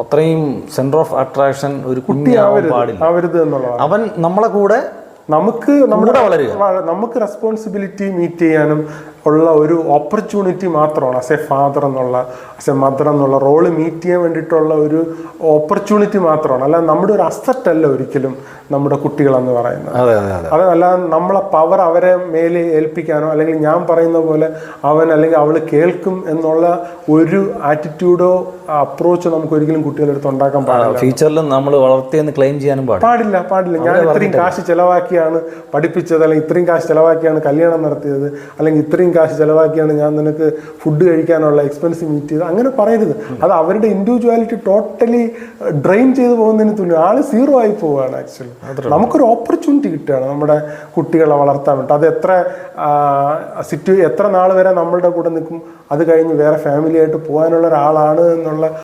അത്രയും centre of attraction ഒരു കുട്ടിയാവാൻ പാടില്ല. അവൻ നമ്മളെ കൂടെ നമുക്ക് നമ്മുടെ വളരെ വളരുക. നമുക്ക് റെസ്പോൺസിബിലിറ്റി മീറ്റ് ചെയ്യാനും ഉള്ള ഒരു ഓപ്പർച്യൂണിറ്റി മാത്രമാണ് ആസ് എ ഫാദർ എന്നുള്ള ആസ് എ മദർ എന്നുള്ള റോൾ മീറ്റ് ചെയ്യാൻ വേണ്ടിയിട്ടുള്ള ഒരു ഓപ്പർച്യൂണിറ്റി മാത്രമാണ്. അല്ല നമ്മുടെ ഒരു അസറ്റ് അല്ല ഒരിക്കലും നമ്മുടെ കുട്ടികളെന്ന് പറയുന്നത്. അതെ അല്ലാതെ നമ്മളെ പവർ അവരെ മേലെ ഏൽപ്പിക്കാനോ അല്ലെങ്കിൽ ഞാൻ പറയുന്ന പോലെ അവൻ അല്ലെങ്കിൽ അവൾ കേൾക്കും എന്നുള്ള ഒരു ആറ്റിറ്റ്യൂഡോ അപ്രോച്ചോ നമുക്ക് ഒരിക്കലും കുട്ടികളെടുത്ത് ഉണ്ടാക്കാൻ പാടില്ല. ഫ്യൂച്ചറിലും നമ്മൾ വളർത്തിയെന്ന് ക്ലെയിം ചെയ്യാനും പാടില്ല. പാടില്ല പാടില്ല. ഞാൻ ഇത്രയും കാശ് ചിലവാക്കിയാണ് പഠിപ്പിച്ചത് അല്ലെങ്കിൽ ഇത്രയും കാശ് ചിലവാക്കിയാണ് കല്യാണം നടത്തിയത് അല്ലെങ്കിൽ ഇത്രയും കാശ് ചിലവാക്കിയാണ് ഞാൻ നിനക്ക് ഫുഡ് കഴിക്കാനുള്ള എക്സ്പെൻസ് മീറ്റ് ചെയ്ത് അങ്ങനെ പറയരുത്. അത് അവരുടെ ഇൻഡിവിജ്വാലിറ്റി ടോട്ടലി ഡ്രെയിൻ ചെയ്ത് പോകുന്നതിന് തുല്യം ആൾ സീറോ ആയി പോവുകയാണ് ആക്ച്വലി നമുക്കൊരു ഓപ്പർച്യൂണിറ്റി കിട്ടുകയാണ് നമ്മുടെ കുട്ടികളെ വളർത്താൻ വേണ്ടി. അത് എത്ര സിറ്റു എത്ര നാൾ വരെ നമ്മളുടെ കൂടെ നിൽക്കും അത് കഴിഞ്ഞ് വേറെ ഫാമിലിയായിട്ട് പോകാനുള്ള ഒരാളാണ് എന്നുള്ള